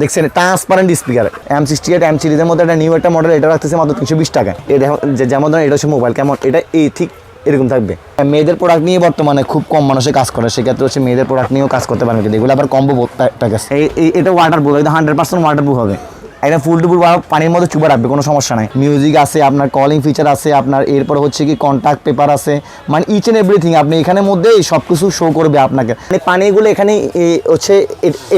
দেখছেন transparent speaker M sixty eight M সিরিজের মধ্যে একটা নিউ একটা মডেল এটা রাখতেছে মাত্র তিনশো বিশ টাকা এটা যেমন ধরেন এটা হচ্ছে মোবাইল কেমন? এটা এই ঠিক এরকম থাকবে। মেয়েদের প্রোডাক্ট নিয়ে বর্তমানে খুব কম মানুষে কাজ করে, সেক্ষেত্রে হচ্ছে মেয়েদের প্রোডাক্ট নিয়েও কাজ করতে পারবে কিন্তু এগুলো আবার কম্বো বোধ এটা ওয়াটার প্রুফ একদম হান্ড্রেড পার্সেন্ট ওয়াটার প্রুফ হবে। এটা ফুল টু ফুল পানির মধ্যে চুপা রাখবে, কোনো সমস্যা নাই। মিউজিক আছে, আপনার কলিং ফিচার আছে, আপনার এরপর হচ্ছে কি কন্ট্যাক্ট পেপার আছে মানে ইচ অ্যান্ড এভরিথিং আপনি এখানের মধ্যে সব কিছু শো করবে আপনাকে। মানে পানিগুলো এখানে হচ্ছে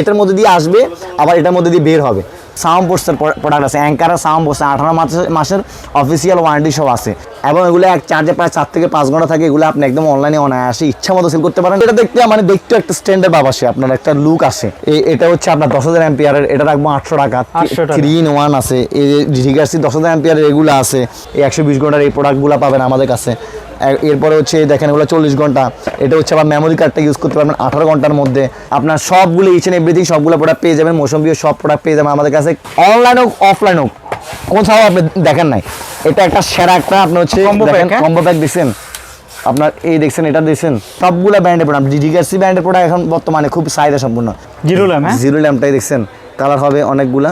এটার মধ্যে দিয়ে আসবে, আবার এটার মধ্যে দিয়ে বের হবে। সাউন্ড বোর্ডসের প্রোডাক্ট আছে। অ্যাঙ্কারের সাউন্ড বোর্ডস আঠারো মাসের মাসের অফিসিয়াল ওয়ারেন্টি সব আছে। এবং এগুলো এক চার্জে প্রায় চার থেকে পাঁচ ঘণ্টা থাকে। এগুলো আপনি একদম অনলাইনে অনায়াসে ইচ্ছা মতো সেল করতে পারেন। এটা দেখতে মানে দেখতে একটা স্ট্যান্ডার্ড ভাব আসে। আপনার একটা লুক আসে। এটা হচ্ছে আপনার দশ হাজার অ্যাম্পিয়ারের এটা রাখব আটশো টাকা। 800 থ্রি ইন ওয়ান আছে। এই রিগার্সি দশ হাজার অ্যাম্পিয়ারের এগুলো আছে। এই একশো বিশ ঘণ্টার এই প্রোডাক্টগুলো পাবেন আমাদের কাছে। এরপরে হচ্ছে দেখেন এগুলো চল্লিশ ঘণ্টা। এটা হচ্ছে আবার মেমোরি কার্ডটা ইউজ করতে পারবেন আঠারো ঘণ্টার মধ্যে। আপনার সবগুলো ইচ এন্ড এভরিথিং সবগুলো প্রোডাক্ট পেয়ে যাবেন মৌসুমিও সব প্রোডাক্ট পেয়ে যাবেন আমাদের কাছে। অনলাইন হোক অফলাইন হোক কোথাও আপনি দেখেন নাই। এটা একটা সেরা একটা আপনার হচ্ছে? কম্বো প্যাক দিচ্ছেন আপনার এই দেখছেন এটা দেখছেন সবগুলো ব্র্যান্ডের প্রোডাক্ট ডিডিগার্সি ব্র্যান্ডের প্রোডাক্ট এখন বর্তমানে খুব চাহিদা সম্পূর্ণ জিরো ল্যাম হ্যাঁ জিরো ল্যাম্পটাই দেখছেন। কালার হবে অনেকগুলা।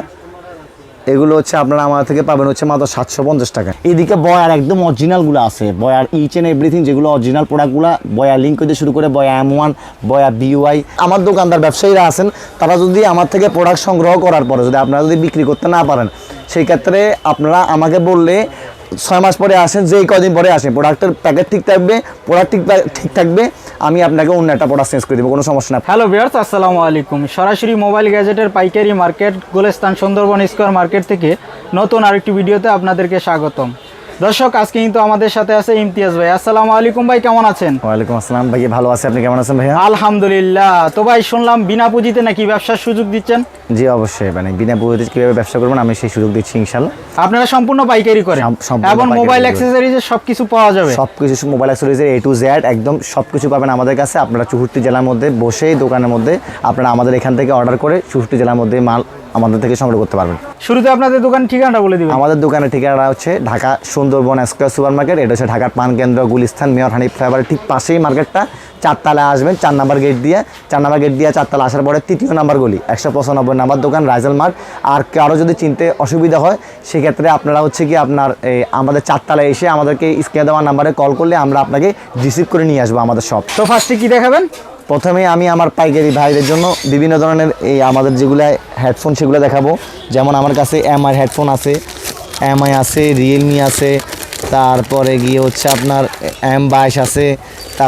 এগুলো হচ্ছে আপনারা আমার থেকে পাবেন হচ্ছে মাত্র সাতশো পঞ্চাশ টাকা। এদিকে বয়ার একদম অরিজিনালগুলো আছে। বয়ার ইচ এন্ড এভরিথিং যেগুলো অরিজিনাল প্রোডাক্টগুলো বয়া লিঙ্ক হইতে শুরু করে বয়া এম ওয়ান বয়া বিওয়াই আমার দোকানদার ব্যবসায়ীরা আছেন, তারা যদি আমার থেকে প্রোডাক্ট সংগ্রহ করার পরে যদি আপনারা যদি বিক্রি করতে না পারেন, সেই ক্ষেত্রে আপনারা আমাকে বললে ছয় মাস পরে আসেন, যেই কদিন পরে আসেন প্রোডাক্টের প্যাকেট ঠিক থাকবে প্রোডাক্ট ঠিক ঠিক থাকবে, আমি আপনাকে অন্য একটা প্রোডাক্ট চেঞ্জ করে দেবো, কোনো সমস্যা না। হ্যালো বিয়ার্স আসসালামু আলাইকুম। সরাসরি মোবাইল গ্যাজেটের পাইকারি market Gulistan Sundarban square market থেকে নতুন আরেকটি ভিডিওতে আপনাদেরকে স্বাগতম। দর্শক আজকে কিন্তু আমাদের সাথে আছে ইমতিয়াজ ভাই। আসসালামু আলাইকুম ভাই কেমন আছেন? ওয়ালাইকুম আসসালাম ভাই ভালো আছে। আপনি কেমন আছেন ভাইয়া? আলহামদুলিল্লাহ। তো ভাই শুনলাম বিনা পুঁজিতে নাকি ব্যবসার সুযোগ দিচ্ছেন? জি অবশ্যই। মানে বিনা পুঁজিতে কীভাবে ব্যবসা করবেন আমি সেই সুযোগ দিচ্ছি ইনশাল্লাহ আপনারা সম্পূর্ণ পাইকারি করেন। এবং মোবাইল করি। অ্যাক্সেসরিজের সবকিছু পাওয়া যাবে। সব কিছু মোবাইল অ্যাক্সেসরিজের এ টু জেড একদম সব কিছু পাবেন আমাদের কাছে। আপনারা চৌষট্টি জেলার মধ্যে বসেই দোকানের মধ্যে আপনারা আমাদের এখান থেকে অর্ডার করে চৌষট্টি জেলার মধ্যে মাল আমাদের থেকে সংগ্রহ করতে পারবেন। শুরুতে আপনাদের দোকান ঠিকানাটা বলে দিবেন। আমাদের দোকানের ঠিকানা হচ্ছে Dhaka Sundarban square super market এটা হচ্ছে ঢাকার পান কেন্দ্র গুলিস্তান মেয়র হানি ফ্লাইওভারের ঠিক পাশেই মার্কেটটা। চারতলা আসবেন চার নাম্বার গেট দিয়ে। চার নাম্বার গেট দিয়ে চারতলা আসার পরে তৃতীয় নাম্বার গলি একশো পঁচানব্বই নাম্বার দোকান রাইজেল মার্ট। আর কারও যদি চিনতে অসুবিধা হয় সেক্ষেত্রে আপনারা হচ্ছে কি আপনার এই আমাদের চারতলায় এসে আমাদেরকে স্ক্রিনে দেওয়া নাম্বারে কল করলে আমরা আপনাকে রিসিভ করে নিয়ে আসব আমাদের সব তো ফার্স্টে কী দেখাবেন? প্রথমে আমি আমার পাইকারি ভাইদের জন্য বিভিন্ন ধরনের এই আমাদের যেগুলো হেডফোন সেগুলো দেখাবো। যেমন আমার কাছে এমআই হেডফোন আছে এমআই আছে রিয়েলমি আছে তারপরে গিয়ে হচ্ছে আপনার এম বাইশ আছে তা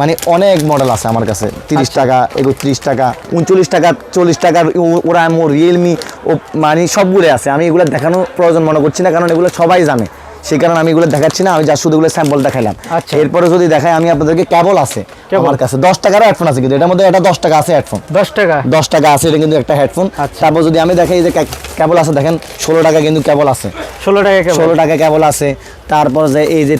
মানে অনেক মডেল আছে আমার কাছে। তিরিশ টাকা একত্রিশ টাকা উনচল্লিশ টাকা চল্লিশ টাকার ওরা এমো রিয়েলমি ও মানে সবগুলো আছে। আমি এগুলো দেখানোর প্রয়োজন মনে করছি না কারণ এগুলো সবাই জানে। সেই কারণে আমি এগুলো দেখাচ্ছি না আমি যা শুধু এগুলো স্যাম্পল দেখাইলাম আচ্ছা। এরপরে যদি দেখাই আমি আপনাদেরকে কেবল আছে? আমার কাছে দশ টাকার হেডফোন আছে কিন্তু এটার মধ্যে এটা দশ টাকা আছে হেডফোন দশ টাকা দশ টাকা আছে এটা কিন্তু একটা হেডফোন আচ্ছা। তারপর যদি আমি দেখাই যে কেবল আছে দেখেন ষোলো টাকা কিন্তু কেবল আছে ষোলো টাকা কেবল ষোলো টাকা কেবল আছে তারপর যে এই যে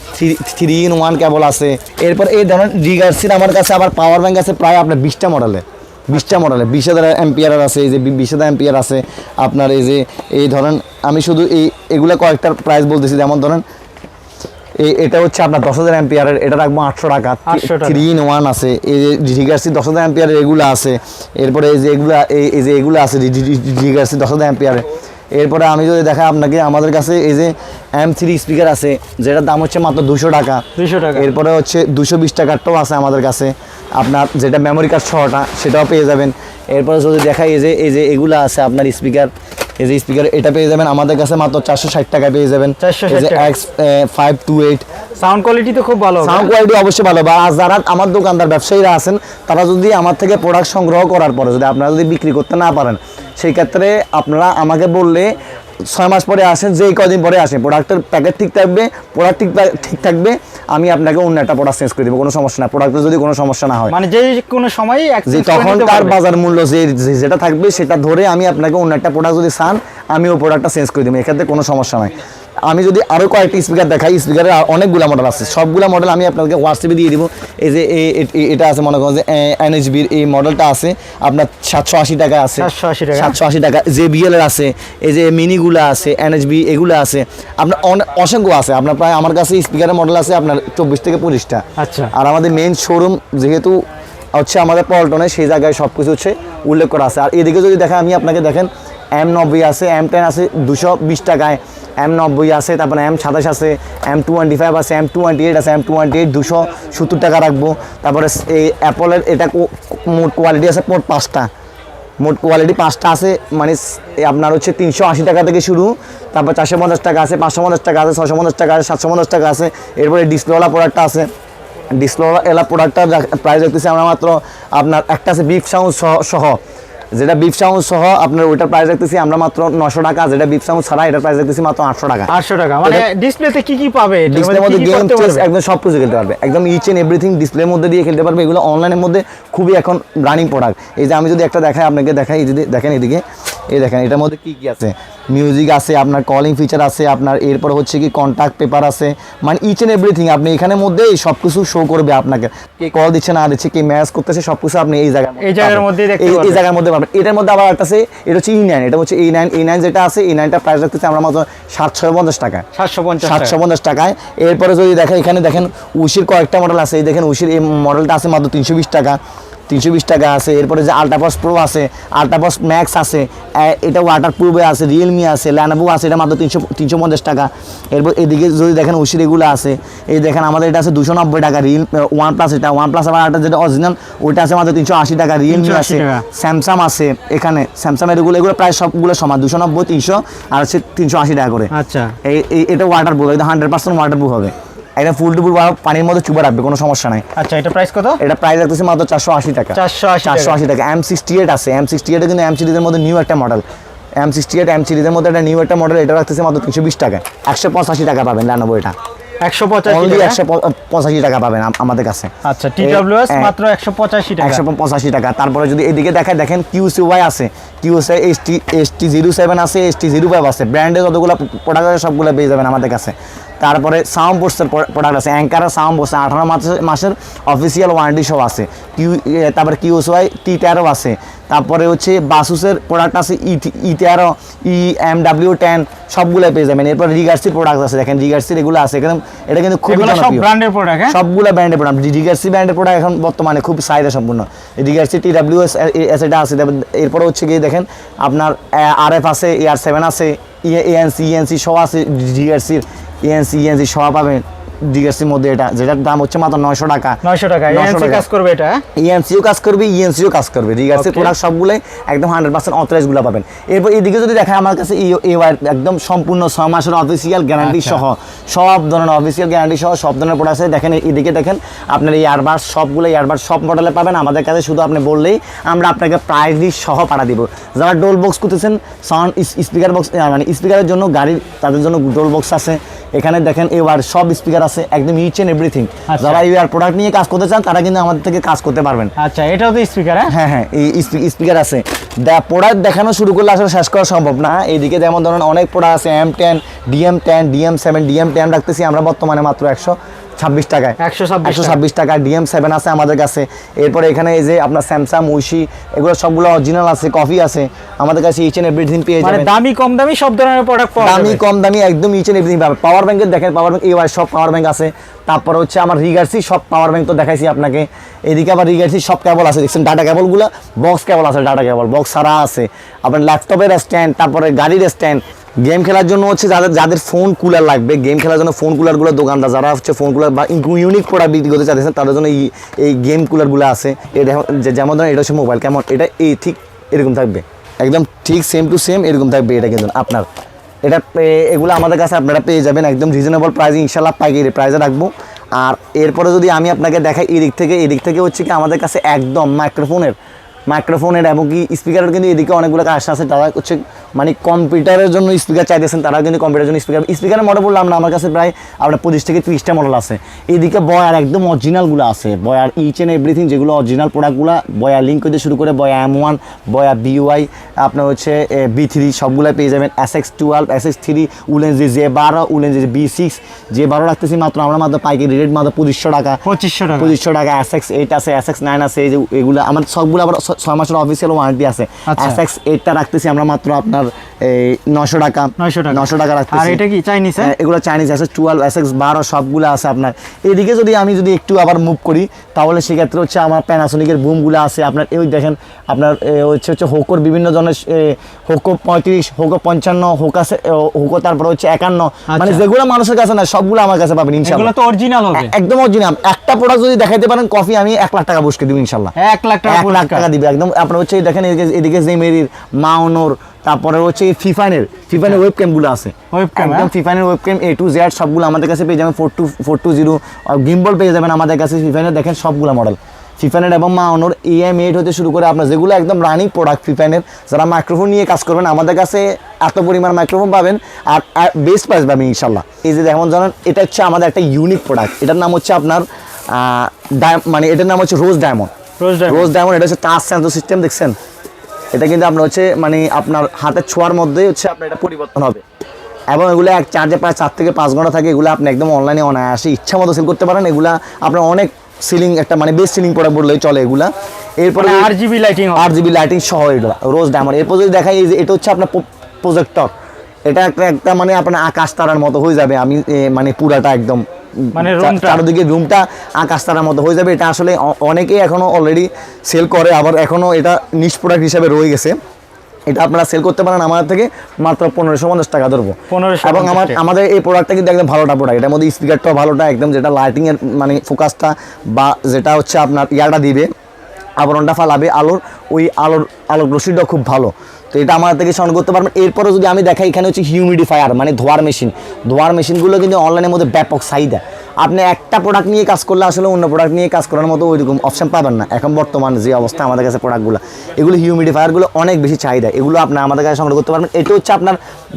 থ্রি ইন ওয়ান কেবল আছে এরপর এই ধরনের রিগার্সির আমার কাছে আবার পাওয়ার ব্যাংক আছে প্রায় আপনার বিশটা মডেলে বিশটা মডেলে বিশ হাজার অ্যাম্পিয়ার আছে এই যে বিশ হাজার অ্যাম্পিয়ার আছে আপনার এই যে এই ধরেন আমি শুধু এই এগুলো কয়েকটার প্রাইস বলতেছি। যেমন ধরেন এই এটা হচ্ছে আপনার দশ হাজার অ্যাম্পিয়ারের এটা রাখব আটশো টাকা। 800 টাকা। থ্রি ইন ওয়ান আছে। এই যে রিগার্সি দশ হাজার অ্যাম্পিয়ারের এগুলো আছে। এরপরে এই যে এগুলো এই- এই যে এগুলো আছে রিগার্সি দশ হাজার অ্যাম্পিয়ারের এরপরে আমি যদি দেখাই আপনাকে আমাদের কাছে এই যে এম থ্রি স্পিকার আছে যেটার দাম হচ্ছে মাত্র দুশো টাকা। দুশো টাকা। এরপরে হচ্ছে দুশো বিশ টাকারটাও আছে আমাদের কাছে। আপনার যেটা মেমোরি কার্ড ছটা সেটাও পেয়ে যাবেন। এরপরে যদি দেখাই এই যে এই যে এগুলো আছে আপনার স্পিকার এই যে স্পিকার এটা পেয়ে যাবেন। আমাদের কাছে মাত্র চারশো ষাট টাকায় পেয়ে যাবেন। 460 এই যে X five two eight sound quality তো খুব ভালো সাউন্ড কোয়ালিটি অবশ্যই ভালো বা যারা আমার দোকানদার ব্যবসায়ীরা আছেন তারা যদি আমার থেকে প্রোডাক্ট সংগ্রহ করার পরে যদি আপনারা যদি বিক্রি করতে না পারেন সেই ক্ষেত্রে আপনারা আমাকে বললে ছয় মাস পরে আসেন যেই কদিন পরে আসেন প্রোডাক্টের প্যাকেট ঠিক থাকবে প্রোডাক্ট ঠিক ঠিক থাকবে আমি আপনাকে অন্য একটা প্রোডাক্ট চেঞ্জ করে দেবো কোনো সমস্যা না প্রোডাক্টের যদি কোনো সমস্যা না হয়। মানে যে কোনো সময় যে তখন তার বাজার মূল্য যে যে- যেটা থাকবে সেটা ধরে আমি আপনাকে অন্য একটা প্রোডাক্ট যদি চান আমি ওই প্রোডাক্টটা চেঞ্জ করে দেবো এক্ষেত্রে কোনো সমস্যা নাই। আমি যদি আরও কয়েকটি স্পিকার দেখাই স্পিকারের অনেকগুলো মডেল আছে। সবগুলো মডেল আমি আপনাকে হোয়াটসঅ্যাপে দিয়ে দিব। এই যে এটা আছে মনে করেন যে এনএইচবির এই মডেলটা আছে। আপনার সাতশো আশি টাকা আছে। 780 টাকা। সাতশো আশি টাকা। যে বিএল এর আছে এই যে মিনিগুলো আছে এনএইচবি এগুলো আছে। আপনার অসংখ্য আছে। আপনার প্রায় আমার কাছে স্পিকারের মডেল আছে আপনার চব্বিশ থেকে পঁচিশটা। আচ্ছা। আর আমাদের মেন শোরুম যেহেতু হচ্ছে আমাদের পল্টনে সেই জায়গায় সব কিছু হচ্ছে উল্লেখ করা আছে। আর এদিকে যদি দেখেন আমি আপনাকে দেখেন এম নব্বই আছে এম টেন আছে দুশো বিশ টাকায়। এম নব্বই আছে, তারপরে এম সাতাশ আছে এম টোয়েন্টি ফাইভ আছে এম টোয়েন্টি এইট আছে এম টোয়েন্টি এইট দুশো সত্তর টাকা রাখব। তারপরে এই অ্যাপলের এটা মোট কোয়ালিটি আছে মোট পাঁচটা। মোট কোয়ালিটি পাঁচটা আছে মানে আপনার হচ্ছে তিনশো আশি টাকা থেকে শুরু। তারপর চারশো পঞ্চাশ টাকা আছে, পাঁচশো পঞ্চাশ টাকা আছে ছশো পঞ্চাশ টাকা আছে, সাতশো পঞ্চাশ টাকা আছে। এরপরে ডিসপ্লেওয়ালা প্রোডাক্টটা আছে। ডিসপ্লেওয়ালা এলা প্রোডাক্টটা প্রাইস রাখতেছি আমরা মাত্র আপনার একটা আছে বিফ সাউন্ড সহ। যেটা বিফ সাউন্ড সহ আপনার ওইটার প্রাইস রাখতেছি আমরা মাত্র নশো টাকা যেটা বিফ সাউন্ড ছাড়া এটার প্রাইস রাখতেছি মাত্র আটশো টাকা। আটশো টাকা মানে ডিসপ্লেতে কি কি পাবে ডিসপ্লে ডিসপ্লের মধ্যে মধ্যে গেম চেস একদম সব কিছু খেলতে পারবে। একদম ইচ এন্ড এভরিথিং ডিসপ্লের মধ্যে দিয়ে খেলতে পারবে। এগুলো অনলাইনের মধ্যে খুবই এখন রানিং প্রোডাক্ট এই যে আমি যদি একটা দেখাই আপনাকে দেখাই যদি দেখেন এদিকে এই দেখেন এটার মধ্যে কি কি আছে? মিউজিক আছে আপনার কলিং ফিচার আছে আপনার এরপর হচ্ছে কি কন্ট্যাক্ট পেপার আছে মানে ইচ এন্ড এভরিথিং আপনি এখানের মধ্যে সব কিছু শো করবে আপনাকে। কে কল দিচ্ছে না দিচ্ছে কে ম্যাচ করতেছে সব কিছু আপনি এই জায়গায় এই জায়গার মধ্যেই দেখতে এই- এই জায়গার মধ্যে পাবেন। এটার মধ্যে আবার একটা আছে এটা হচ্ছে ই নাইন এটা হচ্ছে এই নাইন এই নাইন যেটা আছে এই নাইনটা প্রাইস রাখতেছে আমরা মাত্র সাতশো পঞ্চাশ টাকা সাতশো পঞ্চাশ সাতশো পঞ্চাশ টাকায়। এরপরে যদি দেখেন এখানে দেখেন উশির কয়েকটা মডেল আছে এই দেখেন উশির এই মডেলটা আছে মাত্র তিনশো বিশ টাকা। তিনশো বিশ টাকা আছে এরপরে যে আল্ট্রাপাস প্রো আছে আল্ট্রাপাস ম্যাক্স আছে এটা ওয়াটার প্রুফে আছে রিয়েলমি আছে ল্যানোভো আছে এটা মাত্র তিনশো তিনশো পঞ্চাশ টাকা। এরপর এদিকে যদি দেখেন উশির এগুলো আছে এই দেখেন আমাদের এটা আছে দুশো নব্বই টাকা রিয়েল ওয়ান প্লাস এটা ওয়ান প্লাস আবার একটা যেটা অরিজিনাল ওইটা আছে মাত্র তিনশো আশি টাকা রিয়েলমি আছে স্যামসাং আছে এখানে স্যামসাং এগুলো এগুলো প্রায় সবগুলো সমান দুশো নব্বই তিনশো আর হচ্ছে তিনশো আশি টাকা করে। আচ্ছা। এই এই- এটা ওয়াটার প্রুফ একদম হান্ড্রেড পার্সেন্ট ওয়াটার প্রুফ হবে। এটা ফুল টু ফুল পানির মধ্যে চুপে রাখবে কোনো সমস্যা নাই। আচ্ছা এটা প্রাইস কত? এটা প্রাইস রাখতেছে মাত্র চারশো আশি টাকা। 480 চারশো আশি টাকা। এম সিক্সটি এইট আছে। এম সিক্সটি এইট কিন্তু এম সিরিজের মধ্যে নিউ একটা model M sixty eight M সিরিজের মধ্যে একটা নিউ একটা মডেল এটা রাখতেছে মাত্র তিনশো বিশ টাকা। একশো পঁচাশি টাকা পাবেন এটা। একশো পঁচাশি টাকা? পাবেন আমাদের কাছে। আচ্ছা টিডব্লিউএস। মাত্র একশো পঁচাশি টাকা। একশো পঁচাশি টাকা। তারপরে যদি এদিকে দেখায় দেখেন কিউসি ওয়াই আছে। কিউসি জিরো সেভেন আছে এস টি জিরো ফাইভ আছে। ব্র্যান্ডের যতগুলো প্রোডাক্ট আছে সবগুলো পেয়ে যাবেন আমাদের কাছে। তারপরে সাউন্ড বোর্ডসের প্রোডাক্ট আছে। অ্যাঙ্কারের সাউন্ড বোর্ডস আঠারো মাসের অফিসিয়াল ওয়ারেন্টি সহ আছে। কিউ তারপরে কিউসি ওয়াই টি তেরো আছে। তারপরে হচ্ছে বাসুসের প্রোডাক্ট আছে ই ই তেরো ই এম ডাব্লিউ টেন সবগুলো পেয়ে যাবেন। এরপর রিগার্সির প্রোডাক্ট আছে দেখেন রিগার্সির এগুলো আছে। এখানে এটা কিন্তু সব ব্র্যান্ডের প্রোডাক্ট হ্যাঁ? সবগুলো ব্র্যান্ডের প্রোডাক্ট ডিগার্সি ব্র্যান্ডের প্রোডাক্ট এখন বর্তমানে খুব চাহিদা সম্পূর্ণ ডিগার্সি টি ডাব্লিউ এস এস এটা আছে। এরপরে হচ্ছে গিয়ে দেখেন আপনার আর এফ আছে এ আর সেভেন আছে A N C E N C সহ আছে ডিগার্সির এএনসি ইএনসি সহ পাবেন ডিগার্সির মধ্যে এটা যেটার দাম হচ্ছে মাত্র নয়শো টাকা নয়শো টাকা 900 এনসি টাকা। কাজ করবে এটা হ্যাঁ? ইএনসিও কাজ করবে ইএনসিও কাজ করবে Okay. প্রোডাক্ট সবগুলোই একদম হান্ড্রেড পার্সেন্ট অথরাইজগুলো পাবেন এরপর এদিকে যদি দেখায় আমার কাছে এ ওয়াই একদম সম্পূর্ণ ছয় মাসের অফিসিয়াল গ্যারান্টি আচ্ছা। সহ সব ধরনের অফিসিয়াল গ্যারান্টি সহ সব ধরনের প্রোডাক্ট আছে দেখেন এদিকে দেখেন আপনার এই ইয়ারবাস সবগুলো ইয়ারবাস সব মডেলে পাবেন আমাদের কাছে শুধু আপনি বললেই আমরা আপনাকে প্রাইস সহ পাড়া দিব যারা ডোল বক্স করতেছেন সাউন্ড স্পিকার বক্স মানে স্পিকারের জন্য গাড়ির তাদের জন্য ডোল বক্স আছে এখানে দেখেন এবার সব স্পিকার আছে একদম ইচ এন্ড এভরিথিং। যারা এই প্রোডাক্ট নিয়ে কাজ করতে চান তারা কিন্তু আমাদের থেকে কাজ করতে পারবেন। আচ্ছা এটাও তো স্পিকার হ্যাঁ? হ্যাঁ হ্যাঁ এই স্পিকার আছে। প্রোডাক্ট দেখানো শুরু করলে আসলে শেষ করা সম্ভব না। এইদিকে যেমন ধরুন অনেক প্রোডাক্ট আছে M ten DM ten DM seven DM ten রাখতেছি আমরা বর্তমানে মাত্র একশো। ছাব্বিশ টাকায়। 126 একশো ছাব্বিশ টাকা ডিএম সেভেন আছে আমাদের কাছে। এরপরে এখানে এই যে আপনার স্যামসাং উইশি এগুলো সবগুলো অরিজিনাল আছে কফি আছে। আমাদের কাছে ইচ এন্ড এভরিথিং পেয়ে মানে যাবেন। দামি কম দামি সব ধরনের প্রোডাক্ট পাওয়া দামি কম দামি একদম ইচ এন্ড এভরিথিং পাবেন। পাওয়ার ব্যাংকের দেখেন পাওয়ার ব্যাংক এওয়াই সব পাওয়ার ব্যাংক আছে। তারপর হচ্ছে আমার রিগার্সি সব পাওয়ার ব্যাংক তো দেখাইছি আপনাকে। এদিকে আবার রিগার্সি সব কেবল আছে। দেখছেন ডাটা কেবলগুলো বক্স কেবল আছে ডাটা কেবল বক্স ছাড়া আছে। আপনার ল্যাপটপের স্ট্যান্ড তারপরে গাড়ির স্ট্যান্ড গেম খেলার জন্য হচ্ছে যাদের যাদের ফোন কুলার লাগবে গেম খেলার জন্য ফোন কুলারগুলো দোকানদার যারা হচ্ছে ফোন কুলার বা ইউনিক প্রোডাক্ট বিক্রি করতে চাইছেন তাদের জন্য এই এই গেম কুলারগুলো আছে। এটা যেমন ধরেন এটা হচ্ছে মোবাইল কেমন? এটা এই ঠিক এরকম থাকবে। একদম ঠিক সেম টু সেম এরকম থাকবে এটা কিন্তু আপনার। এটা এগুলো আমাদের কাছে আপনারা পেয়ে যাবেন, একদম রিজনেবল প্রাইসে ইনশাল্লাহ পাইকারি প্রাইসে রাখব। আর এরপরে যদি আমি আপনাকে দেখাই এদিক থেকে এদিক থেকে হচ্ছে কি আমাদের কাছে একদম মাইক্রোফোনের মাইক্রোফোনের এবং কি স্পিকারের কিন্তু এদিকে অনেকগুলো কাজ আছে, তারা হচ্ছে মানে কম্পিউটারের জন্য স্পিকার চাইতেছেন তারা কিন্তু কম্পিউটারের জন্য স্পিকার স্পিকারের মডেল বললাম না আমার কাছে প্রায় আপনার পঁচিশ থেকে তিরিশটা মডেল আছে। এদিকে বয়ার একদম অরিজিনালগুলো আছে। বয়ার ইচ এন্ড এভরিথিং যেগুলো অরিজিনাল প্রোডাক্টগুলো বয়া লিঙ্ক হতে শুরু করে বয়া এম ওয়ান বয়া বিওয়াই আপনার হচ্ছে বি থ্রি সবগুলো পেয়ে যাবেন। S X twelve S X three woollen G J বারো উলেন জি বি সিক্স যে বারো রাখতেছি মাত্র আমরা মাত্র পাইকারি রেট মাত্র পঁচিশশো টাকা। পঁচিশশো টাকা। পঁচিশশো টাকা এস এক্স এইট আছে এস এক্স নাইন আছে এই যে এগুলো আমার সবগুলো আবার ছয় মাসের অফিসিয়াল ওয়ারেন্টি আছে। এস এক্স এইটটা রাখতেছি আমরা মাত্র আপনার আপনার এই নশো টাকা 900 টাকা। নশো টাকা রাখতেছি। আর এটা কি চাইনিজ হ্যাঁ, এগুলো চাইনিজ আছে টুয়েলভ এস এক্স বারো সবগুলো আছে আপনার। এদিকে যদি আমি যদি একটু আবার মুভ করি তাহলে সেক্ষেত্রে হচ্ছে আমার প্যানাসোনিকের বুমগুলো আছে। আপনার এই দেখেন আপনার হচ্ছে হচ্ছে হোকোর বিভিন্ন ধরনের হোকো পঁয়ত্রিশ হোকো পঞ্চান্ন হোকা হোকো তারপরে হচ্ছে একান্ন। মানে যেগুলো মানুষের কাছে না সবগুলো আমার কাছে পাবেন ইনশাল্লাহ তো অরিজিনাল হবে। একদম অরিজিনাল একটা প্রোডাক্ট যদি দেখাইতে পারেন কফি আমি এক লাখ টাকা বসকে দিব ইনশাল্লাহ এক লাখ টাকা এক লাখ টাকা দিবে। একদম। আপনার হচ্ছে দেখেন এদিকে- এদিকে জেমেরির মাউনোর তারপরে হচ্ছে ফিফানের ফিফানের ওয়েব ক্যামগুলো আছে। একদম? ফিফানের web cam A to Z সবগুলো আমাদের কাছে পেয়ে যাবেন four two four two zero gimbal পেয়ে যাবেন আমাদের কাছে ফিফানের দেখেন সবগুলো মডেল ফিফানের এবং মাউনোর এম এইট হতে শুরু করে আপনার যেগুলো একদম রানিং প্রোডাক্ট ফিফানের যারা মাইক্রোফোন নিয়ে কাজ করবেন আমাদের কাছে এত পরিমাণ মাইক্রোফোন পাবেন আর বেস্ট প্রাইস পাবেন ইনশাল্লাহ এই যে যেমন জানেন এটা হচ্ছে আমাদের একটা ইউনিক প্রোডাক্ট এটার নাম হচ্ছে আপনার ডায়- মানে এটার নাম হচ্ছে rose diamond rose diamond. Rose diamond এটা হচ্ছে টাচ সেন্সর সিস্টেম দেখছেন? এটা কিন্তু আপনার হচ্ছে মানে আপনার হাতের ছোঁয়ার মধ্যেই হচ্ছে আপনার এটা পরিবর্তন হবে। এবং এগুলো এক চার্জে প্রায় চার থেকে পাঁচ ঘণ্টা থাকে এগুলো আপনি একদম অনলাইনে অনায়াসে ইচ্ছা মতো সেল করতে পারেন। এগুলা আপনার অনেক সিলিং একটা মানে বেস্ট সিলিং প্রোডাক্ট বললেই চলে এগুলা। এরপরে আর জিবি লাইটিং আট জিবি লাইটিং সহ এগুলো রোজ ডায়মন্ড এরপর যদি দেখাই এই যে এটা হচ্ছে আপনার প্রজেক্টর এটা একটা একটা মানে আপনার আকাশ তারার মতো হয়ে যাবে। আমি মানে পুরাটা একদম মানে। চারদিকে রুমটা আকাশ তারার মতো হয়ে যাবে। এটা আসলে অনেকেই এখনও অলরেডি সেল করে আবার এখনও এটা নিশ প্রোডাক্ট হিসাবে রয়ে গেছে। এটা আপনারা সেল করতে পারেন আমাদের থেকে মাত্র পনেরোশো পঞ্চাশ টাকা ধরবো। 1550 এবং আমার আমাদের এই প্রোডাক্টটা কিন্তু একদম ভালোটা প্রোডাক্ট এটার মধ্যে স্পিকারটাও ভালোটা একদম যেটা লাইটিংয়ের মানে ফোকাসটা বা যেটা হচ্ছে আপনার ইয়াটা দিবে আবরণটা ফালাবে আলোর ওই আলোর আলোর রশিদটাও খুব ভালো। তো এটা আমাদের থেকে সংগ্রহ করতে পারবেন? এরপরে যদি আমি দেখাই এখানে হচ্ছে হিউমিডিফায়ার মানে ধোয়ার মেশিন ধোয়ার মেশিনগুলো কিন্তু অনলাইনের মধ্যে ব্যাপক চাহিদা আপনি একটা প্রোডাক্ট নিয়ে কাজ করলে আসলে অন্য প্রোডাক্ট নিয়ে কাজ করার মতো ওইরকম অপশন পাবেন না। এখন বর্তমান যে অবস্থা আমাদের কাছে প্রোডাক্টগুলো এগুলো হিউমিডিফায়ারগুলো অনেক বেশি চাহিদা। এগুলো আপনি আমাদের কাছে সংগ্রহ করতে পারবেন। এটা হচ্ছে আপনার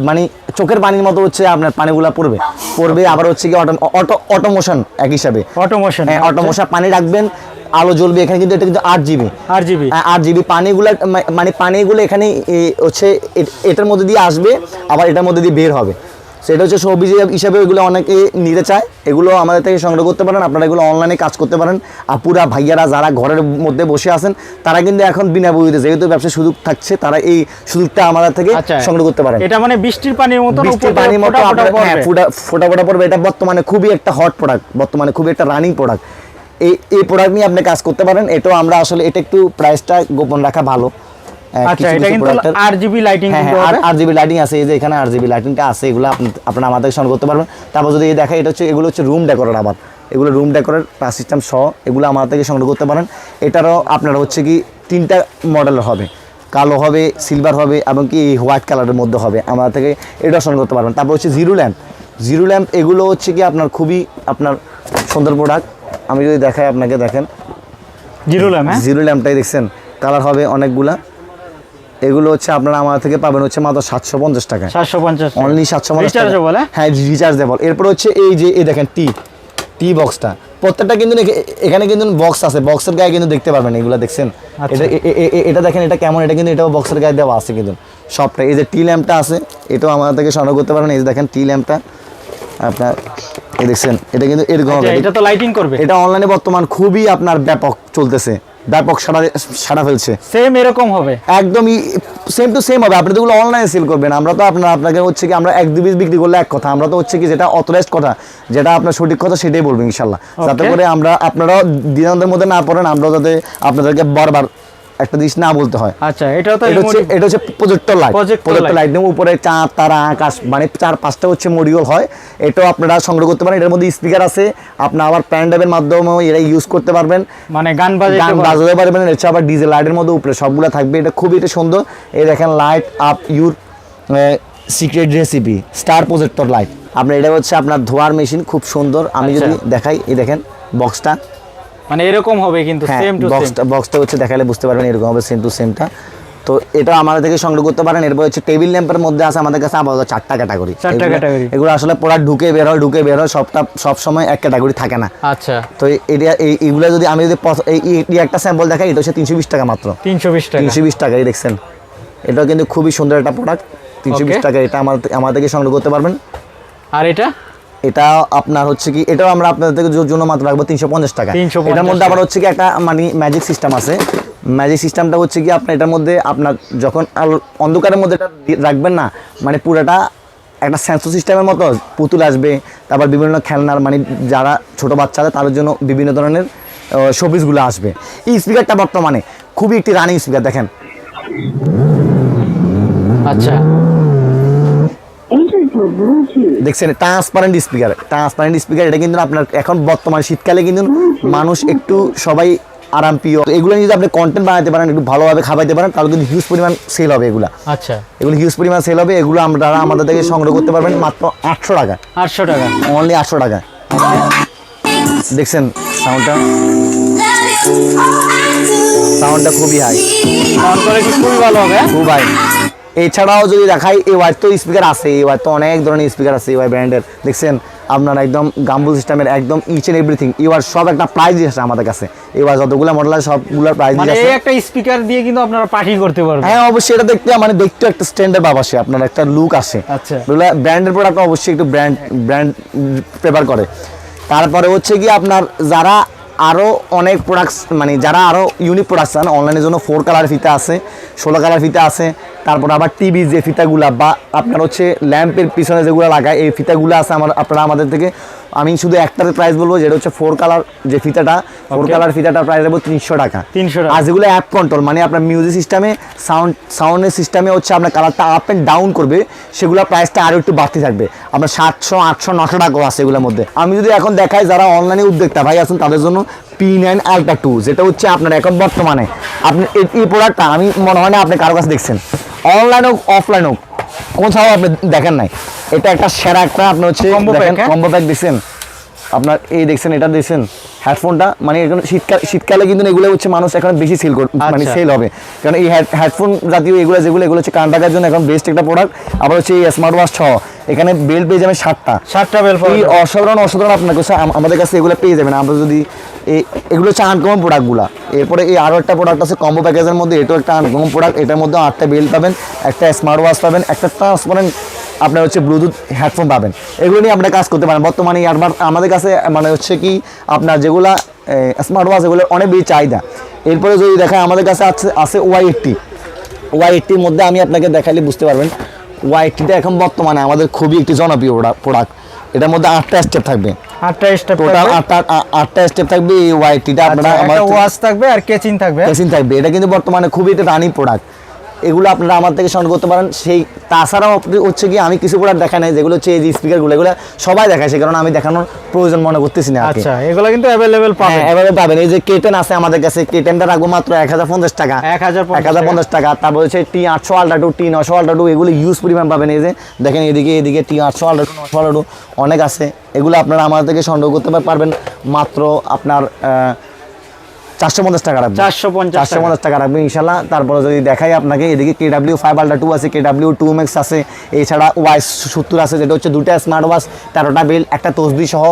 মানে চোখের পানির মতো হচ্ছে আপনার পানিগুলো পড়বে। পড়বে আবার হচ্ছে কি অটো অটো অটোমোশন এক হিসাবে। অটোমোশন হ্যাঁ অটোমোশন পানি রাখবেন। আলো জ্বলবে এখানে কিন্তু এটা কিন্তু আট জিবি। R GB. আট জিবি। পানিগুলো মানে পানিগুলো এখানে হচ্ছে এটার মধ্যে দিয়ে আসবে আবার এটার মধ্যে দিয়ে বের হবে। সেটা হচ্ছে সবজি হিসাবে এগুলো অনেকে নিতে চায়। এগুলো আমাদের থেকে সংগ্রহ করতে পারেন আপনারা এগুলো অনলাইনে কাজ করতে পারেন। আপুরা ভাইয়ারা যারা ঘরের মধ্যে বসে আছেন তারা কিন্তু এখন বিনা বইতে যেহেতু ব্যবসার সুযোগ থাকছে তারা এই সুযোগটা আমাদের থেকে আচ্ছা। সংগ্রহ করতে পারেন। এটা মানে বৃষ্টির পানির মতো বৃষ্টির পানির মতো আপনার হ্যাঁ ফোটা ফোটা পড়বে। এটা বর্তমানে খুবই একটা হট প্রোডাক্ট বর্তমানে খুবই একটা রানিং প্রোডাক্ট এই এই প্রোডাক্ট নিয়ে আপনি কাজ করতে পারেন। এটাও আমরা আসলে এটা একটু প্রাইসটা গোপন রাখা ভালো। আচ্ছা এটা কিন্তু লাইটিং হ্যাঁ কিন্তু হ্যাঁ লাইটিং আছে এই যে এখানে আর জিবি লাইটিংটা আছে এগুলো আপনি- আমাদের সংগ্রহ করতে পারবেন। তারপর যদি দেখা এটা হচ্ছে এগুলো হচ্ছে রুম ডেকোরেট আবার। এগুলো রুম ডেকোরেট সিস্টেম সহ এগুলো আমাদের থেকে সংগ্রহ করতে পারেন। এটারও আপনার হচ্ছে কি তিনটা মডেলের হবে। কালো হবে সিলভার হবে এবং কি হোয়াইট কালারের মধ্যে হবে। আমাদের থেকে এটা সংগ্রহ করতে পারবেন। তারপর হচ্ছে জিরো ল্যাম্প জিরো ল্যাম্প এগুলো হচ্ছে কি আপনার খুবই আপনার সুন্দর প্রোডাক্ট আমি যদি দেখাই আপনাকে দেখেন। জিরো ল্যাম হ্যাঁ? জিরো ল্যাম্পটাই দেখছেন কালার হবে অনেকগুলা। এগুলো হচ্ছে আপনারা আমার থেকে পাবেন হচ্ছে মাত্র সাতশো পঞ্চাশ টাকা সাতশো পঞ্চাশ অনলি সাতশো পঞ্চাশ হ্যাঁ? হ্যাঁ রিচার্জেবল এরপর হচ্ছে এই যে এই দেখেন টি টি বক্সটা। প্রত্যেকটা কিন্তু এখানে কিন্তু বক্স আছে। বক্সের গায়ে কিন্তু দেখতে পারবেন এগুলো দেখছেন? আচ্ছা। এটা দেখেন এটা কেমন? এটা কিন্তু এটাও বক্সের গায়ে দেওয়া আছে কিন্তু। সবটা এই যে টি ল্যাম্পটা আছে এটাও আমাদের থেকে সংগ্রহ করতে পারবেন। এই যে দেখেন টি ল্যাম্পটা। আপনার এই দেখছেন এটা কিন্তু এরকম হবে। আচ্ছা, এটা তো লাইটিং করবে। এটা অনলাইনে বর্তমান খুবই আপনার ব্যাপক চলতেছে ব্যাপক সারা সারা ফেলছে। সেম এরকম হবে। একদমই সেম টু সেম হবে। আপনি তো ওগুলো অনলাইনে সেল করবেন। আমরা তো আপনার আপনাকে হচ্ছে কি আমরা এক দু পিস বিক্রি করলে এক কথা। আমরা তো হচ্ছে কি যেটা অথরাইজড কথা যেটা আপনার সঠিক কথা সেটাই বলব ইনশাল্লাহ। যাতে করে আমরা আপনারাও দ্বিধান্তের মধ্যে না পড়েন। আমরা যাতে আপনাদেরকে বারবার একটা জিনিস না বলতে হয়। আচ্ছা এটাও তো এটা হচ্ছে এটা হচ্ছে প্রজেক্টর লাইট প্রজেক্টর লাইট নেব উপরে চাঁদ তারা আকাশ মানে চার পাঁচটা হচ্ছে মডিউল হয়। এটাও আপনারা সংগ্রহ করতে পারেন। এটার মধ্যে স্পিকার আছে। আপনার আবার প্যান্ডাবের মাধ্যমেও এরা ইউজ করতে পারবেন। মানে গান বাজাইতে গান বাজাতে পারবেন। এছাড়া আবার ডিজেল লাইটের মধ্যে উপরে সবগুলো থাকবে। এটা খুবই এটা সুন্দর। এই দেখেন light up your secret recipe star projector light আপনার এটা হচ্ছে আপনার ধোয়ার মেশিন খুব সুন্দর। আমি আচ্ছা। যদি দেখাই এই দেখেন বক্সটা মানে এরকম হবে কিন্তু সেম টু বক্সটা বক্সটা হচ্ছে দেখালে বুঝতে পারবেন এরকম হবে সেম টু। সেমটা তো এটা আমাদের থেকে সংগ্রহ করতে পারেন। এরপর হচ্ছে টেবিল ল্যাম্পের মধ্যে আছে আমাদের কাছে আপাতত চারটা ক্যাটাগরি চারটা category। এগুলো আসলে প্রোডাক্ট ঢুকে বের হয় ঢুকে বের হয় সবটা সব সময় এক ক্যাটাগরি থাকে না। আচ্ছা। তো এটা এই এইগুলো যদি আমি যদি এই এই- এই একটা স্যাম্পল দেখাই এটা হচ্ছে তিনশো বিশ টাকা মাত্র। তিনশো বিশ টাকা। তিনশো বিশ টাকাই দেখছেন। এটাও কিন্তু খুবই সুন্দর একটা প্রোডাক্ট তিনশো বিশ. টাকা এটা আমার থেকে সংগ্রহ করতে পারবেন। আর এটা? এটা আপনার হচ্ছে কি এটাও আমরা আপনাদের থেকে জন্য মাত্র রাখব তিনশো পঞ্চাশ টাকা। 350 এটার মধ্যে আবার হচ্ছে কি একটা মানে ম্যাজিক সিস্টেম আছে। ম্যাজিক সিস্টেমটা হচ্ছে কি আপনার এটার মধ্যে আপনার যখন অন্ধকারের মধ্যে এটা রাখবেন না মানে পুরোটা একটা সেন্সর সিস্টেমের মতো পুতুল আসবে। তারপর বিভিন্ন খেলনার মানে যারা ছোট বাচ্চা আছে তাদের জন্য বিভিন্ন ধরনের শোপিসগুলো আসবে। এই স্পিকারটা বর্তমানে খুবই একটি রানিং স্পিকার দেখেন। আচ্ছা. দেখছেন ট্রান্সপারেন্ট স্পিকার ট্রান্সপারেন্ট স্পিকার এটা কিন্তু আপনার এখন বর্তমান শীতকালে কিন্তু মানুষ একটু সবাই আরাম প্রিয়। এগুলো যদি আপনি কন্টেন্ট বানাতে পারেন একটু ভালোভাবে খাওয়াইতে পারেন তাহলে কিন্তু হিউজ পরিমাণ সেল হবে এগুলো। আচ্ছা। এগুলো হিউজ পরিমাণ সেল হবে এগুলো আমরা আমাদের থেকে সংগ্রহ করতে পারবেন মাত্র আটশো টাকা। আটশো টাকা। অনলি আটশো টাকা। দেখছেন সাউন্ডটা সাউন্ডটা খুবই হাই খুবই ভালো হবে। হ্যাঁ? খুব হাই এছাড়াও যদি দেখাই এই ওয়াই তো স্পিকার আছে এই ওয়াই তো অনেক ধরনের স্পিকার আছে এই ব্র্যান্ডের দেখছেন? আপনার একদম গাম্বুল সিস্টেমের একদম ইচ এন্ড এভরিথিং এবার সব একটা প্রাইজ আছে আমাদের কাছে। এবার যতগুলো মডেল আছে সবগুলোর প্রাইজ মানে আছে এই একটা স্পিকার দিয়ে কিন্তু আপনারা পার্টি করতে পারবেন। হ্যাঁ অবশ্যই এটা দেখতে মানে দেখতে একটা স্ট্যান্ডার্ড ভাব আসে আপনার একটা লুক আসে। আচ্ছা। ব্র্যান্ডের প্রোডাক্ট অবশ্যই একটু ব্র্যান্ড ব্র্যান্ড প্রেফার করে। তারপরে হচ্ছে কি আপনার যারা আরও অনেক প্রোডাক্টস মানে যারা আরও ইউনিক প্রোডাক্টস চান অনলাইনের জন্য ফোর কালার ফিতা আছে, ষোলো কালার ফিতা আছে, তারপর আবার টিভি যে ফিতাগুলা বা আপনার হচ্ছে ল্যাম্পের পিছনে যেগুলো লাগায়, এই ফিতাগুলো আছে আমার, আপনারা আমাদের থেকে আমি শুধু একটার প্রাইস বলব যেটা হচ্ছে ফোর কালার যে ফিতাটা ফোর কালার ফিতাটার প্রাইস দেবো তিনশো টাকা। 300 টাকা। আর যেগুলো অ্যাপ কন্ট্রোল মানে আপনার মিউজিক সিস্টেমে সাউন্ড সাউন্ডের সিস্টেমে হচ্ছে আপনার কালারটা আপ অ্যান্ড ডাউন করবে সেগুলো প্রাইসটা আরও একটু বাড়তি থাকবে। আপনার সাতশো আটশো নশো টাকাও আছে এগুলোর মধ্যে। আমি যদি এখন দেখাই যারা অনলাইনে উদ্যোক্তা ভাই আছেন তাদের জন্য পি নাইন আলট্রা টু যেটা হচ্ছে আপনার এখন বর্তমানে। আপনি এই- এই প্রোডাক্টটা আমি মনে হয় না আপনি কারও কাছে দেখছেন। অনলাইন হোক অফলাইন হোক কোথাও আপনি দেখেন নাই এটা একটা সেরা একটা আপনি হচ্ছে? কম্বো প্যাক দেখছেন আপনার এই দেখছেন এটা দেখছেন হেডফোনটা মানে এখন শীতকাল শীতকালে কিন্তু এগুলো হচ্ছে মানুষ এখন বেশি সেল মানে আচ্ছা। সেল হবে। কারণ এই হেডফোন জাতীয় এগুলো যেগুলো এগুলো হচ্ছে কান টাকার জন্য এখন বেস্ট একটা প্রোডাক্ট আবার হচ্ছে এই স্মার্ট ওয়াচ সহ এখানে বেল্ট পেয়ে যাবেন সাতটা সাতটা বেল এই অসাধারণ অসাধারণ আপনার কাছে আমাদের কাছে এগুলো পেয়ে যাবেন। আমরা যদি এই এগুলো হচ্ছে আনকমন প্রোডাক্টগুলো এরপরে এই আরও একটা প্রোডাক্ট আছে কম্বো প্যাকেজের মধ্যে এটাও একটা আনকমন প্রোডাক্ট এটার মধ্যে আটটা বেল্ট পাবেন একটা স্মার্ট ওয়াচ পাবেন একটা ট্রান্সপারেন্ট আপনার হচ্ছে ব্লুটুথ হেডফোন পাবেন। এগুলো নিয়ে আপনারা কাজ করতে পারেন বর্তমানে আমাদের কাছে মানে হচ্ছে কি আপনার যেগুলা স্মার্ট ওয়াচ এগুলো অনেক বেশি চাহিদা। এরপরে যদি দেখায় আমাদের কাছে আছে আছে ওয়াই এইটটি ওয়াই এইটটির মধ্যে আমি আপনাকে দেখালে বুঝতে পারবেন ওয়াই এইটটিটা এখন বর্তমানে আমাদের খুবই একটি জনপ্রিয় প্রোডাক্ট এটার মধ্যে আটটা স্টেপ থাকবে। আটটা স্টেপ টোটাল আটটা আটটা স্টেপ থাকবে এই ওয়াইটিটা আপনারা আচ্ছা, আমার ওয়াচ থাকবে আর কেচিং থাকবে। থাকবে। এটা কিন্তু বর্তমানে খুবই একটা রানিং প্রোডাক্ট এগুলো আপনারা আমার থেকে সংগ্রহ করতে পারেন। সেই তাছাড়াও আপনি হচ্ছে কি আমি কিছু প্রোডাক্ট দেখাই নাই যেগুলো হচ্ছে এই যে স্পিকারগুলো এগুলো সবাই দেখায় সে কারণে আমি দেখানোর প্রয়োজন মনে করতেছি না আচ্ছা এগুলো কিন্তু অ্যাভেলেবেল পাবেন। হ্যাঁ এভাবে পাবেন। এই যে কেটেন আছে আমাদের কাছে কেটেনটা রাখব মাত্র এক হাজার পঞ্চাশ টাকা। 1050 এক হাজার পঞ্চাশ টাকা। তারপর হচ্ছে টি আটশো আলট্রা টু টি নশো আলট্রা টু এগুলো ইউজ পরিমাণ পাবেন। এই যে দেখেন এদিকে এদিকে টি আটশো আলট্রা টু নশো আলট্রা টু অনেক আছে। এগুলো আপনারা আমার থেকে সংগ্রহ করতে পারবেন। মাত্র আপনার চারশো পঞ্চাশ টাকা রাখবেন। 450 চারশো টাকা। পঞ্চাশ টাকা রাখবেন ইনশাল্লাহ তারপরে যদি দেখাই আপনাকে এদিকে K W five ultra two আছে কে ডাব্লিউ টু ম্যাক্স আছে এছাড়া ওয়াই সত্তর আছে যেটা হচ্ছে দুটা স্মার্ট ওয়াচ তেরোটা বেল একটা তসবি সহ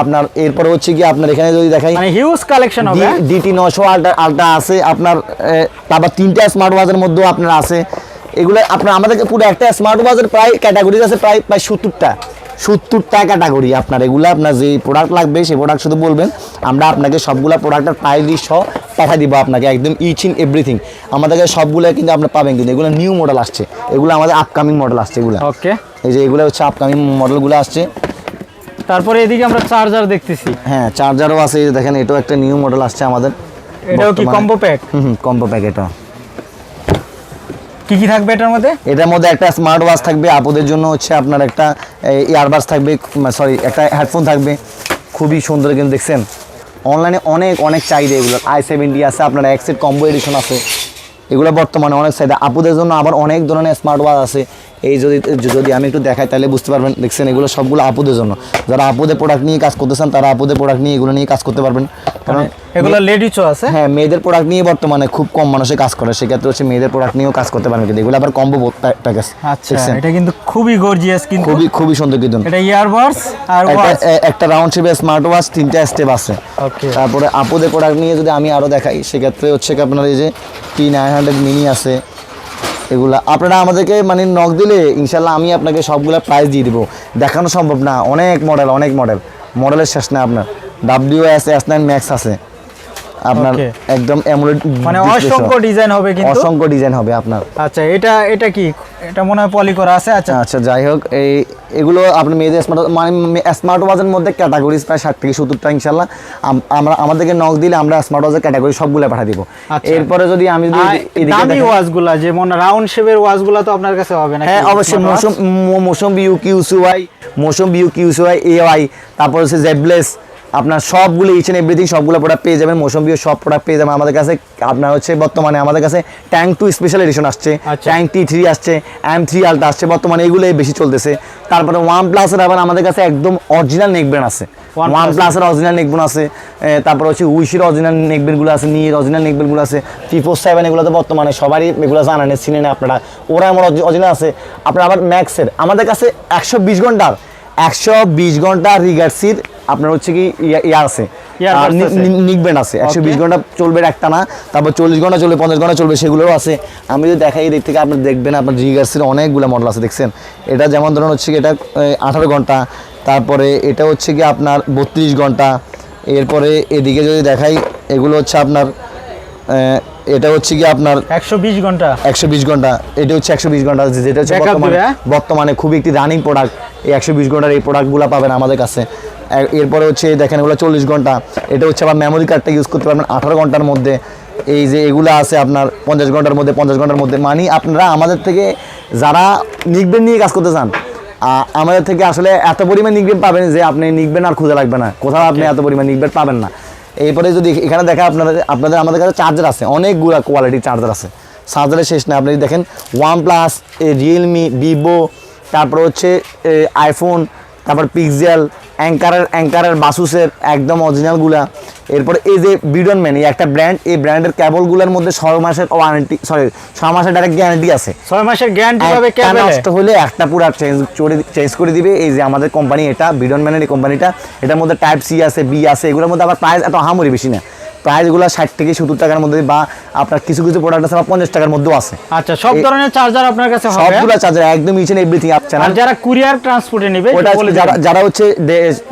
আপনার এরপরে হচ্ছে কি আপনার এখানে যদি দেখাই মানে হিউজ কালেকশন হবে ডিটি নশো আলট্রা আলট্রা আছে আপনার তারপর তিনটা স্মার্ট ওয়াচের মধ্যেও আপনার আছে। এগুলো আপনার আমাদেরকে পুরো একটা স্মার্ট ওয়াচের প্রায় ক্যাটাগরি আছে প্রায় প্রায় সত্তরটা। সত্তরটা ক্যাটাগরি আপনার এগুলো আপনার যে প্রোডাক্ট লাগবে সেই প্রোডাক্ট শুধু বলবেন আমরা আপনাকে সবগুলো প্রোডাক্টের প্রাইস সহ পাঠিয়ে দিব আপনাকে একদম ইচ ইন এভরিথিং আমাদের কাছে সবগুলো কিন্তু আপনি পাবেন কিন্তু এগুলো নিউ মডেল আসছে। এগুলো আমাদের আপকামিং মডেল আসছে এগুলো। ওকে এই যে এগুলো হচ্ছে আপকামিং মডেলগুলো আসছে। তারপরে এদিকে আমরা চার্জার দেখতেছি। হ্যাঁ চার্জারও আছে দেখেন এটাও একটা নিউ মডেল আসছে আমাদের। এটাও কি। কম্বো প্যাক হুম কম্বো প্যাকেটও কি কি থাকবে এটার মধ্যে? এটার মধ্যে একটা স্মার্ট ওয়াচ থাকবে আপদের জন্য হচ্ছে আপনার একটা ইয়ারবাস থাকবে সরি একটা হেডফোন থাকবে। খুবই সুন্দর কিন্তু দেখছেন। অনলাইনে অনেক অনেক চাহিদা এগুলো। আই সেভেন্টি আছে আপনার এক্সেট কম্বো এডিশন আছে। এগুলো বর্তমানে অনেক চাহিদা। আপুদের জন্য আবার অনেক ধরনের স্মার্ট ওয়াচ আছে। এই যদি যদি আমি একটু দেখাই তাহলে বুঝতে পারবেন দেখছেন এগুলো সবগুলো আপুদের জন্য। যারা আপুদের প্রোডাক্ট নিয়ে কাজ করতেছেন তারা আপুদের প্রোডাক্ট নিয়ে এগুলো নিয়ে কাজ করতে পারবেন। কারণ এগুলো লেডিসও আছে। হ্যাঁ মেয়েদের প্রোডাক্ট নিয়ে বর্তমানে খুব কম মানুষে কাজ করে। সেক্ষেত্রে হচ্ছে মেয়েদের প্রোডাক্ট নিয়েও কাজ করতে পারবেন কিন্তু এগুলো আবার কম্বো প্যাকেজ আচ্ছা এটা কিন্তু খুবই গর্জিয়াস কিন্তু। খুবই খুবই সুন্দর কিন্তু। এটা ইয়ারবাডস আর একটা রাউন্ড শেপের স্মার্ট ওয়াচ তিনটা স্টেপ আছে। ওকে তারপরে আপুদের প্রোডাক্ট নিয়ে যদি আমি আরও দেখাই সেক্ষেত্রে হচ্ছে কি আপনার এই যে টি নাইন হান্ড্রেড মিনি আছে। এগুলা আপনারা আমাদেরকে মানে নক দিলে ইনশাল্লাহ আমি আপনাকে সবগুলা প্রাইস দিয়ে দিব। দেখানো সম্ভব না। অনেক মডেল অনেক মডেল মডেলের শেষ না আপনার। W S S nine max আছে। আপনার একদম অ্যামোলেড মানে অসংখ্য ডিজাইন হবে কিন্তু? অসংখ্য ডিজাইন হবে আপনার। আচ্ছা এটা এটা কি? এটা মনে হয় পলি করা আছে আচ্ছা। আচ্ছা যাই হোক এই এগুলো আপনার মেয়েদের স্মার্ট মানে স্মার্ট ওয়াচের মধ্যে ক্যাটাগরিজ প্রায় ষাট থেকে সত্তরটা ইনশাল্লাহ আম- আমরা আমাদেরকে নক দিলে আমরা স্মার্ট ওয়াচের ক্যাটাগরি সবগুলো পাঠিয়ে দিব। আচ্ছা। এরপরে যদি আমি যদি দামি দেখেন- ওয়াজগুলা যে মনে রাউন্ড শেপের ওয়াজগুলা তো আপনার কাছে হবে না হ্যাঁ অবশ্যই। মৌসুম মৌসুম বিউ কিউসিওয়াই মৌসুম বিউ কিউসিওয়াই এআই তারপর হচ্ছে জেবলেস আপনার সবগুলো ইচ এন্ড এভরিথিং সবগুলো প্রোডাক্ট পেয়ে যাবেন। মৌসুম বিউ সব প্রোডাক্ট পেয়ে যাবেন। আমাদের কাছে আপনার হচ্ছে বর্তমানে আমাদের কাছে ট্যাঙ্ক টু স্পেশাল এডিশন আসছে। ট্যাঙ্ক টি থ্রি আসছে এম থ্রি আলটা আসছে। বর্তমানে এগুলোই বেশি চলতেছে। তারপরে ওয়ান প্লাসের আবার আমাদের কাছে একদম অরিজিনাল নেকবেন আছে। ওয়ান প্লাসের অরিজিনাল নেকবেন আছে। তারপর হচ্ছে উইশির অরিজিনাল নেকবেনগুলো আছে নিয়ের অরিজিনাল নেকবেনগুলো আছে। থ্রি ফোর সেভেন এগুলো তো বর্তমানে সবারই এগুলো জানেন চিনেন আপনারা। ওরা আমার অরিজিনাল আছে। আপনার আবার ম্যাক্সের আমাদের কাছে একশো বিশ ঘণ্টার একশো বিশ ঘণ্টা রিগার্সির আপনার হচ্ছে কি ইয়া- আছে। নিকবেন আছে। একশো বিশ ঘণ্টা চলবে একটা না তারপর চল্লিশ ঘণ্টা চলবে পঞ্চাশ ঘণ্টা চলবে সেগুলোও আছে। আমি যদি দেখাই এই দিক থেকে আপনি দেখবেন আপনার রিগার্সির অনেকগুলো মডেল আছে দেখছেন? এটা যেমন ধরুন হচ্ছে কি এটা আঠারো ঘণ্টা তারপরে এটা হচ্ছে কি আপনার বত্রিশ ঘণ্টা। এরপরে এদিকে যদি দেখাই এগুলো হচ্ছে আপনার এটা হচ্ছে কি আপনার একশো বিশ ঘণ্টা। একশো বিশ ঘণ্টা। এটা হচ্ছে একশো বিশ ঘণ্টা। যেটা হচ্ছে বর্তমানে হ্যাঁ? বর্তমানে খুবই একটি রানিং প্রোডাক্ট এই একশো বিশ ঘণ্টার এই প্রোডাক্টগুলো পাবেন আমাদের কাছে। এরপরে হচ্ছে দেখেন এগুলো চল্লিশ ঘণ্টা। এটা হচ্ছে আবার মেমোরি কার্ডটা ইউজ করতে পারবেন আঠারো ঘণ্টার মধ্যে। এই যে এগুলো আছে আপনার পঞ্চাশ ঘণ্টার মধ্যে পঞ্চাশ ঘণ্টার মধ্যে। মানে আপনারা আমাদের থেকে যারা নিকবেন নিয়ে কাজ করতে চান আমাদের থেকে আসলে এত পরিমাণ নিকবেন পাবেন যে আপনি নিকবেন আর খুঁজে লাগবে না। কোথাও আপনি এত পরিমাণ নিকবেন পাবেন না। এরপরে যদি এখানে দেখা আপনাদের আপনাদের আমাদের কাছে চার্জার আছে, অনেকগুলো কোয়ালিটির চার্জার আছে। চার্জারের শেষ না আপনি দেখেন ওয়ান প্লাস রিয়েলমি ভিভো তারপর হচ্ছে আইফোন তারপর পিক্সেল অ্যাঙ্কারের অ্যাঙ্কারের বাসুসের একদম অরিজিনালগুলা এরপরে এই যে বিডন ম্যান এই একটা ব্র্যান্ড এই ব্র্যান্ডের কেবলগুলোর মধ্যে ছয় মাসের ওয়ারেন্টি সরি ছয় মাসের ডাইরেক্ট গ্যারান্টি আছে। ছয় মাসের গ্যারান্টি হবে একটা নষ্ট হলে একটা পুরো চেঞ্জ করে চেঞ্জ করে দিবে। এই যে আমাদের কোম্পানি এটা বিডন ম্যানের এই কোম্পানিটা এটার মধ্যে টাইপ সি আছে বি আছে এগুলোর মধ্যে আবার প্রাইস এত হামরি বেশি না। প্রাইসগুলো ষাট থেকে সত্তর টাকার মধ্যে বা আপনার কিছু কিছু প্রোডাক্ট আছে পঞ্চাশ টাকার মধ্যেও আছে। আচ্ছা সব ধরনের চার্জার আপনার কাছে সবগুলো চার্জার একদম ইচ এন্ড এভরিথিং আর যারা কুরিয়ার ট্রান্সপোর্টে নেবে ওটা বলে যারা যারা হচ্ছে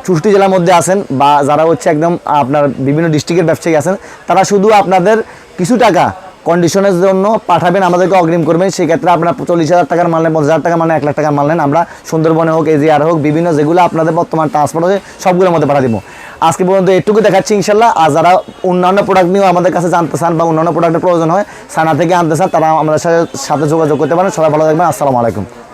চুষ্টি জেলার মধ্যে আছেন বা যারা হচ্ছে একদম আপনার বিভিন্ন ডিস্ট্রিক্টের ব্যবসায়ী আছেন তারা শুধু আপনাদের কিছু টাকা কন্ডিশনের জন্য পাঠাবেন, আমাদেরকে অগ্রিম করবেন। সেক্ষেত্রে আপনার চল্লিশ হাজার টাকার মাল নেন, পঞ্চাশ হাজার টাকার মাল নেন, এক লাখ টাকার মাল নেন। আমরা সুন্দরবনে হোক, এজিআর হোক, বিভিন্ন যেগুলো আপনাদের বর্তমান ট্রান্সপোর্ট হয়ে সবগুলোর মধ্যে পাঠা দিব। আজকে পর্যন্ত এটুকু দেখাচ্ছি ইনশাল্লাহ আর যারা অন্যান্য প্রোডাক্ট নিয়েও আমাদের কাছে জানতে চান বা অন্যান্য প্রোডাক্টের প্রয়োজন হয়, সানা থেকে আনতে চান, তারা আমাদের সাথে সাথে যোগাযোগ করতে পারেন। সবাই ভালো থাকবেন। আসসালামু আলাইকুম।